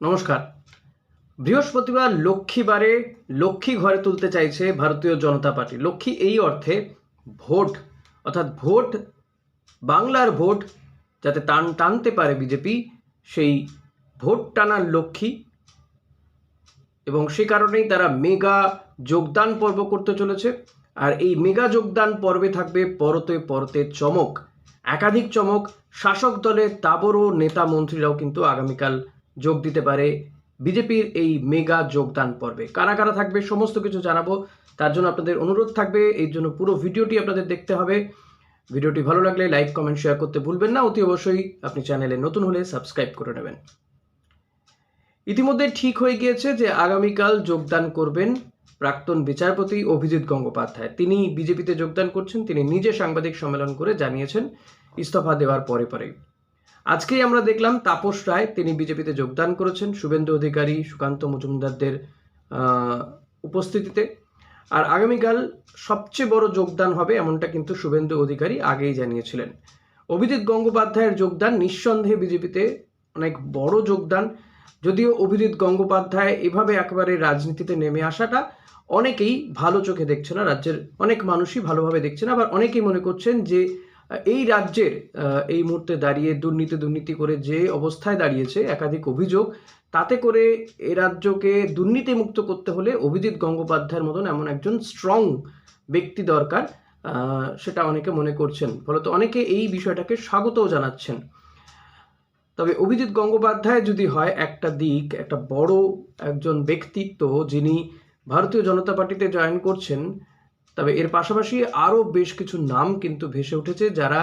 নমস্কার। বৃহস্পতিবার লক্ষ্মীবারে লক্ষ্মী ঘরে তুলতে চাইছে ভারতীয় জনতা পার্টি। লক্ষ্মী এই অর্থে ভোট, অর্থাৎ ভোট, বাংলার ভোট, যাতে টান, টানতে পারে বিজেপি, সেই ভোট টানার লক্ষ্মী। এবং সে কারণেই তারা মেগা যোগদান পর্ব করতে চলেছে। আর এই মেগা যোগদান পর্বে থাকবে পরতে পরতে চমক, একাধিক চমক। শাসক দলের তাবড় নেতা মন্ত্রীরাও কিন্তু আগামীকাল যোগ দিতে পারে। বিজেপির এই মেগা যোগদান পর্বে কারা কারা থাকবে সমস্ত কিছু জানাব। তার জন্য আপনাদের অনুরোধ থাকবে এই জন্য পুরো ভিডিওটি আপনাদের দেখতে হবে। ভিডিওটি ভালো লাগলে লাইক, কমেন্ট, শেয়ার করতে ভুলবেন না। অতি অবশ্যই আপনি চ্যানেলে নতুন হলে সাবস্ক্রাইব করে নেবেন। ইতিমধ্যে ঠিক হয়ে গিয়েছে যে আগামীকাল যোগদান করবেন প্রাক্তন বিচারপতি অভিজিৎ গঙ্গোপাধ্যায়। তিনি বিজেপিতে যোগদান করছেন, তিনি নিজে সাংবাদিক সম্মেলন করে জানিয়েছেন, ইস্তফা দেওয়ার পরে পরেই। আজকেই আমরা দেখলাম তাপস রায়, তিনি বিজেপিতে যোগদান করেছেন, শুভেন্দু অধিকারী, সুকান্ত মজুমদারদের উপস্থিতিতে। আর আগামীকাল সবচেয়ে বড় যোগদান হবে এমনটা কিন্তু শুভেন্দু অধিকারী আগেই জানিয়েছিলেন। অভিজিৎ গঙ্গোপাধ্যায়ের যোগদান নিঃসন্দেহে বিজেপিতে অনেক বড় যোগদান। যদিও অভিজিৎ গঙ্গোপাধ্যায় এভাবে একেবারে রাজনীতিতে নেমে আসাটা অনেকেই ভালো চোখে দেখছে না, রাজ্যের অনেক মানুষই ভালোভাবে দেখছে না। আবার অনেকেই মনে করছেন যে এই রাজ্যের এই মুহূর্তে দাঁড়িয়ে দুর্নীতি দুর্নীতি করে যে অবস্থায় দাঁড়িয়েছে, একাধিক অভিযোগ, তাতে করে এ রাজ্যকে দুর্নীতিমুক্ত করতে হলে অভিজিৎ গঙ্গোপাধ্যায়ের মতন এমন একজন স্ট্রং ব্যক্তি দরকার সেটা অনেকে মনে করছেন। ফলত অনেকে এই বিষয়টাকে স্বাগতও জানাচ্ছেন। তবে অভিজিৎ গঙ্গোপাধ্যায় যদি হয় একটা দিক, একটা বড় একজন ব্যক্তিত্ব যিনি ভারতীয় জনতা পার্টিতে জয়েন করছেন তবে এর পাশাপাশি আরও বেশ কিছু নাম কিন্তু ভেসে উঠেছে যারা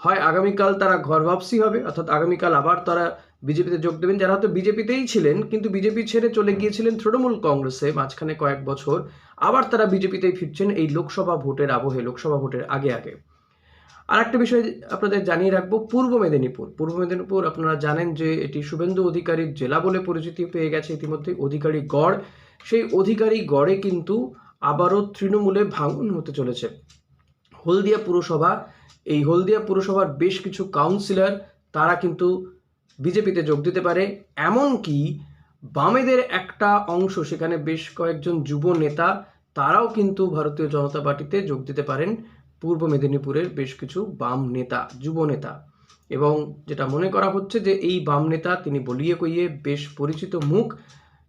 হয় আগামীকাল তারা ঘর ভাবসি হবে, অর্থাৎ আগামীকাল আবার তারা বিজেপিতে যোগ দেবেন। যারা হয়তো বিজেপিতেই ছিলেন, কিন্তু বিজেপি ছেড়ে চলে গিয়েছিলেন তৃণমূল কংগ্রেসে মাঝখানে কয়েক বছর, আবার তারা বিজেপিতেই ফিরছেন এই লোকসভা ভোটের আবহে, লোকসভা ভোটের আগে আগে। আর একটা বিষয় আপনাদের জানিয়ে রাখব, পূর্ব মেদিনীপুর। পূর্ব মেদিনীপুর আপনারা জানেন যে এটি শুভেন্দু অধিকারীর জেলা বলে পরিচিতি পেয়ে গেছে ইতিমধ্যে অধিকারী গড়। সেই অধিকারী গড়ে কিন্তু আবারও তৃণমূলে ভাঙন হতে চলেছে। হলদিয়া পুরসভা, এই হলদিয়া পুরসভার বেশ কিছু কাউন্সিলর তারা কিন্তু বিজেপিতে যোগ দিতে পারে। এমনকি বামেদের একটা অংশ, সেখানে বেশ কয়েকজন যুব নেতা, তারাও কিন্তু ভারতীয় জনতা পার্টিতে যোগ দিতে পারেন। পূর্ব মেদিনীপুরের বেশ কিছু বাম নেতা, যুব নেতা। এবং যেটা মনে করা হচ্ছে যে, এই বাম নেতা, তিনি বলিয়ে কইয়ে বেশ পরিচিত মুখ।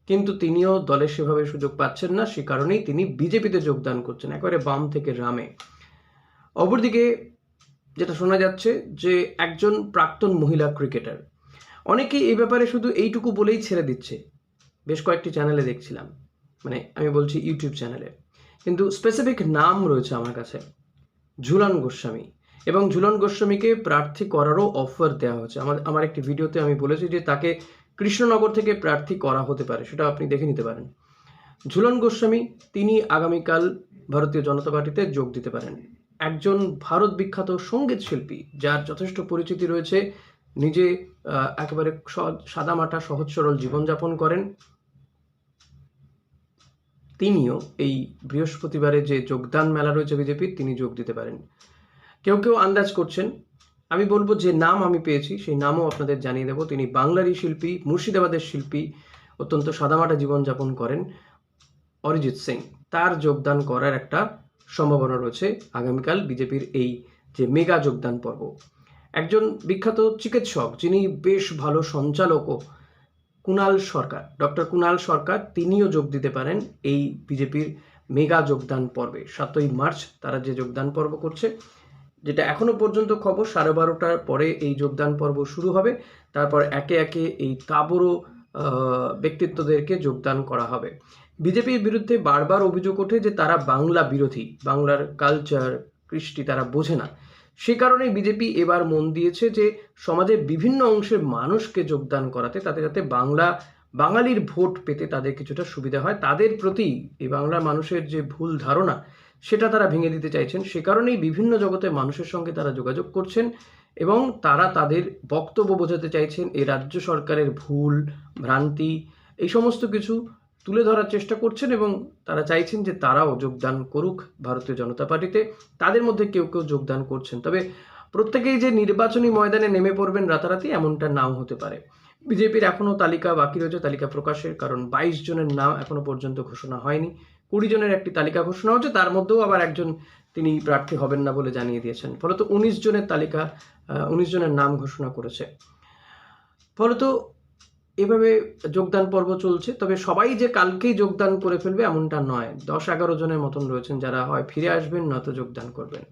কিন্তু তিনিও দলের সেভাবে সুযোগ পাচ্ছেন না, সে কারণেই তিনি বিজেপিতে যোগদান করছেন, একেবারে বাম থেকে রামে। অপরদিকে যেটা শোনা যাচ্ছে যে একজন প্রাক্তন মহিলা ক্রিকেটার, অনেকেই এই ব্যাপারে শুধু এইটুকু বলেই ছেড়ে দিচ্ছে। বেশ কয়েকটি চ্যানেলে দেখছিলাম মানে আমি বলছি ইউটিউব চ্যানেলে কিন্তু স্পেসিফিক নাম রয়েছে আমার কাছে, ঝুলন গোস্বামী। এবং ঝুলন গোস্বামীকে প্রার্থী করারও অফার দেওয়া হয়েছে। আমার আমার একটি ভিডিওতে আমি বলেছি যে তাকে কৃষ্ণনগর থেকে প্রার্থী করা হতে পারে, সেটা আপনি দেখে নিতে পারেন। ঝুলন গোস্বামী, তিনি আগামীকাল ভারতীয় জনতা পার্টিতে যোগ দিতে পারেন। একজন ভারত বিখ্যাত সংগীত শিল্পী, যার যথেষ্ট পরিচিতি রয়েছে, নিজে একেবারে সাদামাটা সহজ সরল জীবনযাপন করেন। তিনিও এই বৃহস্পতিবারে যে যোগদান মেলা রয়েছে বিজেপির, তিনি যোগ দিতে পারেন। কেউ কেউ আন্দাজ করছেন আমি বলব যে নাম আমি পেয়েছি, সেই নামও আপনাদের জানিয়ে দেবো। তিনি বাংলারই শিল্পী, মুর্শিদাবাদের শিল্পী, অত্যন্ত সাদামাটা জীবনযাপন করেন অরিজিৎ সিং। তার যোগদান করার একটা সম্ভাবনা রয়েছে আগামীকাল বিজেপির এই যে মেগা যোগদান পর্ব। একজন বিখ্যাত চিকিৎসক, যিনি বেশ ভালো সঞ্চালকও কুণাল সরকার, ডক্টর কুণাল সরকার, তিনিও যোগ দিতে পারেন এই বিজেপির মেগা যোগদান পর্বে। সাতই মার্চ তারা যে যোগদান পর্ব করছে যেটা এখনও পর্যন্ত খবর, সাড়ে বারোটার পরে এই যোগদান পর্ব শুরু হবে। তারপর একে একে এই তাবড়ো ব্যক্তিত্বদেরকে যোগদান করা হবে। বিজেপির বিরুদ্ধে বারবার অভিযোগ ওঠে যে তারা বাংলা বিরোধী, বাংলার কালচার কৃষ্টি তারা বোঝে না। সে কারণেই বিজেপি এবার মন দিয়েছে যে সমাজের বিভিন্ন অংশের মানুষকে যোগদান করাতে, তাতে যাতে বাংলা, বাঙালির ভোট পেতে তাদের কিছুটা সুবিধা হয়। তাদের প্রতি এই বাংলার মানুষের যে ভুল ধারণা সেটা তারা ভেঙে দিতে চাইছেন। সে কারণেই বিভিন্ন জগতের মানুষের সঙ্গে তারা যোগাযোগ করছেন এবং তারা তাদের বক্তব্য বোঝাতে চাইছেন, এই রাজ্য সরকারের ভুল, ভ্রান্তি, এই সমস্ত কিছু তুলে ধরার চেষ্টা করছেন এবং তারা চাইছেন যে তারাও যোগদান করুক ভারতীয় জনতা পার্টিতে। তাদের মধ্যে কেউ কেউ যোগদান করছেন। তবে প্রত্যেকেই যে নির্বাচনী ময়দানে নেমে পড়বেন রাতারাতি এমনটা নাও হতে পারে। বিজেপির এখনও তালিকা বাকি রয়েছে, তালিকা প্রকাশের, কারণ বাইশ জনের নাম এখনও পর্যন্ত ঘোষণা হয়নি। কুড়ি জনের একটি তালিকা ঘোষণা হচ্ছে তার মধ্যেও আবার একজন তিনি প্রার্থী হবেন না বলে জানিয়ে দিয়েছেন। ফলত উনিশ জনের তালিকা উনিশ জনের নাম ঘোষণা করেছে। ফলত এভাবে যোগদান পর্ব চলছে, তবে সবাই যে কালকেই যোগদান করে ফেলবে এমনটা নয়। দশ এগারো জনের মতন রয়েছেন যারা হয় ফিরে আসবেন, নয়তো যোগদান করবেন।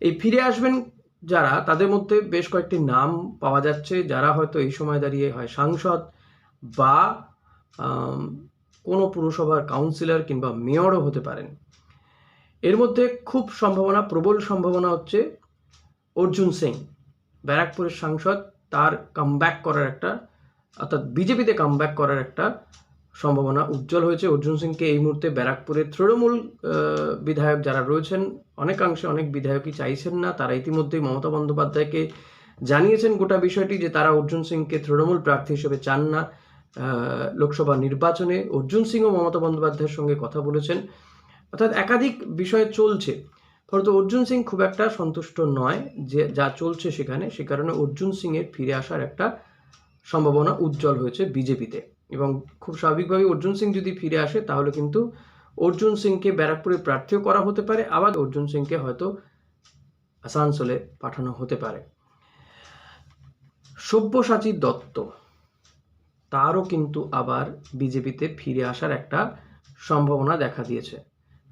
এই ফিরে আসবেন যারা, তাদের মধ্যে বেশ কয়েকটি নাম পাওয়া যাচ্ছে, যারা হয়তো এই সময় দাঁড়িয়ে হয় সাংসদ বা কোনো পুরসভার কাউন্সিলর কিংবা মেয়রও হতে পারেন। এর মধ্যে খুব সম্ভাবনা, প্রবল সম্ভাবনা হচ্ছে অর্জুন সিং ব্যারাকপুরের সাংসদ। তার কামব্যাক করার একটা, অর্থাৎ বিজেপিতে কামব্যাক করার একটা সম্ভাবনা উজ্জ্বল হয়েছে। অর্জুন সিংকে এই মুহূর্তে ব্যারাকপুরের তৃণমূল বিধায়ক যারা রয়েছেন, অনেকাংশে অনেক বিধায়কই চাইছেন না। তারা ইতিমধ্যেই মমতা বন্দ্যোপাধ্যায়কে জানিয়েছেন গোটা বিষয়টি যে তারা অর্জুন সিংকে তৃণমূল প্রার্থী হিসেবে চান না। লোকসভা নির্বাচনে অর্জুন সিংও মমতা বন্দ্যোপাধ্যায়ের সঙ্গে কথা বলেছেন। অর্থাৎ একাধিক বিষয় চলছে। ফলত অর্জুন সিং খুব একটা সন্তুষ্ট নয় যে যা চলছে সেখানে, সে কারণে অর্জুন সিংয়ের ফিরে আসার একটা সম্ভাবনা উজ্জ্বল হয়েছে বিজেপিতে। এবং খুব স্বাভাবিকভাবে অর্জুন সিং যদি ফিরে আসে, তাহলে কিন্তু অর্জুন সিংকে ব্যারাকপুরে প্রার্থীও করা হতে পারে, আবার অর্জুন সিংকে হয়তো আসানসোলে পাঠানো হতে পারে। সব্যসাচী দত্ত তারও কিন্তু আবার বিজেপিতে ফিরে আসার একটা সম্ভাবনা দেখা দিয়েছে।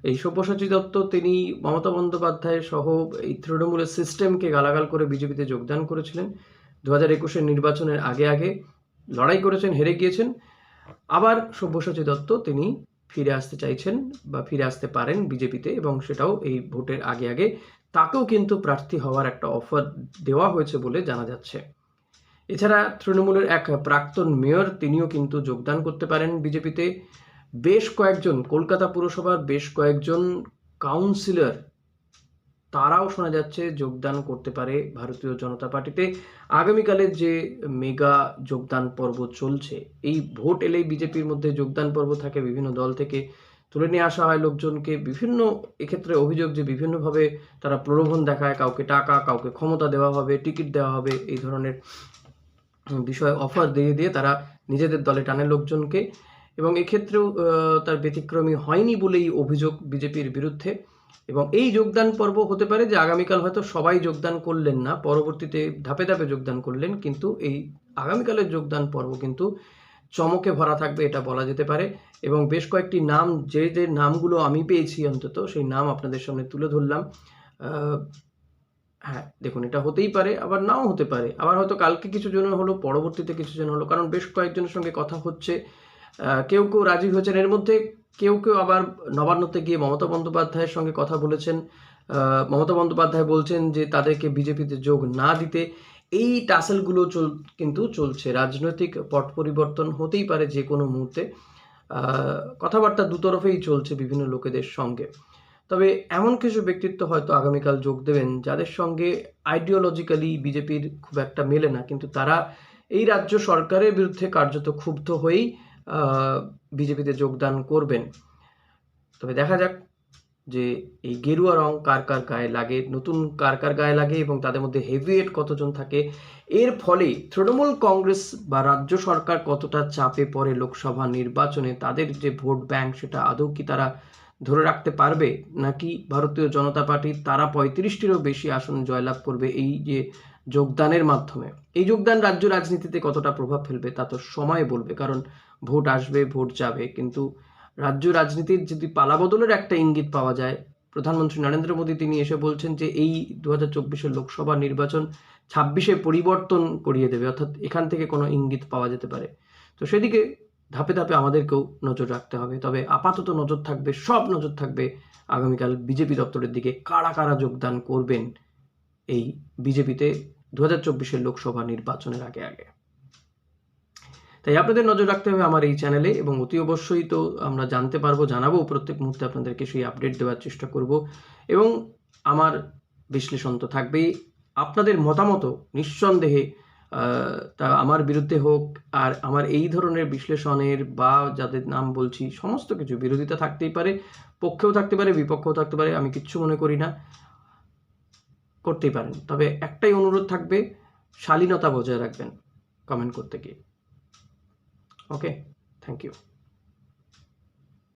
এই সব্যসাচী দত্ত, তিনি মমতা বন্দ্যোপাধ্যায় সহ এই তৃণমূলের সিস্টেমকে গালাগাল করে বিজেপিতে যোগদান করেছিলেন। দু হাজার একুশের নির্বাচনের আগে আগে লড়াই করেছেন, হেরে গিয়েছেন। আবার সব্যসাচী দত্ত, তিনি ফিরে আসতে চাইছেন বা ফিরে আসতে পারেন বিজেপিতে এবং সেটাও এই ভোটের আগে আগে। তাকেও কিন্তু প্রার্থী হওয়ার একটা অফার দেওয়া হয়েছে বলে জানা যাচ্ছে। এছাড়া তৃণমূলের এক প্রাক্তন মেয়র, তিনিও কিন্তু যোগদান করতে পারেন বিজেপিতে। বেশ কয়েকজন, কলকাতা পুরসভার বেশ কয়েকজন কাউন্সিলর, তারাও শোনা যাচ্ছে যোগদান করতে পারে ভারতীয় জনতা পার্টিতে। আগামীকালের যে মেগা যোগদান পর্ব চলছে, এই ভোট এলেই বিজেপির মধ্যে যোগদান পর্ব থাকে বিভিন্ন দল থেকে। তুলে নিয়ে আসা হয় লোকজনকে। বিভিন্ন এক্ষেত্রে অভিযোগ যে বিভিন্নভাবে তারা প্রলোভন দেখায়, কাউকে টাকা, কাউকে ক্ষমতা দেওয়া হবে, টিকিট দেওয়া হবে, এই ধরনের বিষয় অফার দিয়ে দিয়ে তারা নিজেদের দলে টানে লোকজনকে। এবং এক্ষেত্রেও তার ব্যতিক্রমী হয়নি বলেই অভিযোগ বিজেপির বিরুদ্ধে। এবং এই যোগদান পর্ব হতে পারে যে আগামীকাল হয়তো সবাই যোগদান করলেন না, পরবর্তীতে ধাপে ধাপে যোগদান করলেন, কিন্তু এই আগামীকালের যোগদান পর্ব কিন্তু চমকে ভরা থাকবে এটা বলা যেতে পারে। এবং বেশ কয়েকটি নাম, যে যে নামগুলো আমি পেয়েছি অন্তত, সেই নাম আপনাদের সামনে তুলে ধরলাম। হ্যাঁ দেখুন, এটা হতেই পারে, আবার নাও হতে পারে। আবার হয়তো কালকে কিছু জন হলো, পরবর্তীতে কিছু জন হলো, কারণ বেশ কয়েকজনের সঙ্গে কথা হচ্ছে। কেউ কেউ রাজি হয়েছেন। এর মধ্যে কেউ কেউ আবার নবান্নতে গিয়ে মমতা বন্দ্যোপাধ্যায়ের সঙ্গে কথা বলেছেন। মমতা বন্দ্যোপাধ্যায় বলছেন যে, তাদেরকে বিজেপিতে যোগ না দিতে। এই টাসেলগুলো চল, কিন্তু চলছে। রাজনৈতিক পট পরিবর্তন হতেই পারে যে কোনো মুহূর্তে। কথাবার্তা দুতরফেই চলছে বিভিন্ন লোকেদের সঙ্গে। তবে এমন কিছু ব্যক্তিত্ব হয়তো আগামীকাল যোগ দেবেন যাদের সঙ্গে আইডিওলজিক্যালি বিজেপির খুব একটা মেলে না, কিন্তু তারা এই রাজ্য সরকারের বিরুদ্ধে কার্যত ক্ষুব্ধ হয়েই বিজেপিতে যোগদান করবেন। তবে দেখা যাক যে এই গেরুয়া রং কার কার গায়ে লাগে, নতুন কার কার গায়ে লাগে এবং তাদের মধ্যে হেভিওয়েট কতজন থাকে, এর ফলে তৃণমূল কংগ্রেস বা রাজ্য সরকার কতটা চাপে পড়ে লোকসভা নির্বাচনে, তাদের যে ভোট ব্যাংক সেটা আদৌ কি তারা ধরে রাখতে পারবে? নাকি ভারতীয় জনতা পার্টি তারা পঁয়ত্রিশটিরও বেশি আসন জয়লাভ করবে এই যে যোগদানের মাধ্যমে? এই যোগদান রাজ্য রাজনীতিতে কতটা প্রভাব ফেলবে তা তো সময় বলবে, কারণ ভোট আসবে, ভোট যাবে, কিন্তু রাজ্য রাজনীতির যদি পালাবদলের একটা ইঙ্গিত পাওয়া যায়, প্রধানমন্ত্রী নরেন্দ্র মোদী তিনি এসে বলছেন যে এই দু হাজার লোকসভা নির্বাচন ছাব্বিশে পরিবর্তন করিয়ে দেবে, অর্থাৎ এখান থেকে কোনো ইঙ্গিত পাওয়া যেতে পারে। তো সেদিকে ধাপে ধাপে আমাদেরকেও নজর রাখতে হবে। তবে আপাতত নজর থাকবে, সব নজর থাকবে আগামীকাল বিজেপি দপ্তরের দিকে কারা কারা যোগদান করবেন এই বিজেপিতে দু হাজার লোকসভা নির্বাচনের আগে আগে। তাই আপনাদের নজর রাখতে হবে আমার এই চ্যানেলে এবং অতি অবশ্যই তো আমরা জানতে পারব, জানাব, প্রত্যেক মুহূর্তে আপনাদেরকে সেই আপডেট দেওয়ার চেষ্টা করব। এবং আমার বিশ্লেষণ তো থাকবেই। আপনাদের মতামত নিঃসন্দেহে তা আমার বিরুদ্ধে হোক আর আমার এই ধরনের বিশ্লেষণের বা যাদের নাম বলছি, সমস্ত কিছু বিরোধিতা থাকতেই পারে, পক্ষেও থাকতে পারে, বিপক্ষেও থাকতে পারে, আমি কিচ্ছু মনে করি না। করতেই পারেন। তবে একটাই অনুরোধ থাকবে, শালীনতা বজায় রাখবেন। কমেন্ট করতে গিয়ে। okay. Thank you.